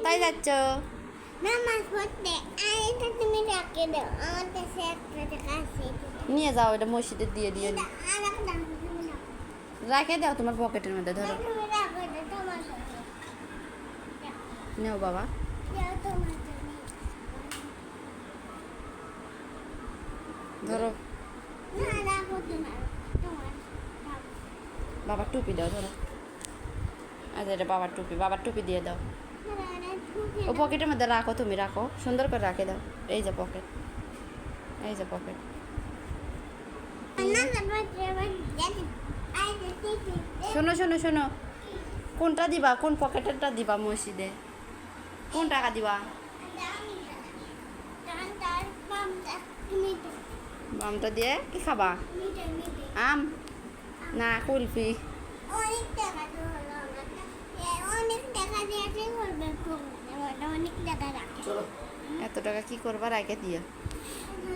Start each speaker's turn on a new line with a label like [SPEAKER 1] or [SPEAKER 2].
[SPEAKER 1] কোথায় যাচ্ছ?
[SPEAKER 2] পড়তে তুমি রাখে দাও। আমার কাছে একটা টাকা আছে।
[SPEAKER 1] নিয়ে যাও এটা মসজিদে দিয়ে
[SPEAKER 2] দাও,
[SPEAKER 1] রাখে দাও তোমার পকেটের মধ্যে ধরো। নেও বাবা। ধরো। বাবার টুপি দাও ধরো। আচ্ছা এটা বাবার টুপি বাবার টুপি দিয়ে দাও। ও পকেটের মধ্যে রাখো তুমি, রাখো। সুন্দর করে রাখে দাও। এই যে পকেট এই যে পকেট শোনো শোনো শোনো। কোনটা দিবা? কোন পকেটেরটা দিবা মসজিদে? কোন টাকা দিবা?
[SPEAKER 2] দামিটা। তার তার পামটা মিটে
[SPEAKER 1] আমটা দিয়ে কি খাবা? আম? না, কুলফি।
[SPEAKER 2] অনেক টাকা দিয়ে করবে খুব ওটা অনেক টাকা রাখে
[SPEAKER 1] এত টাকা কি করবার আগে দিও।
[SPEAKER 2] ধরো,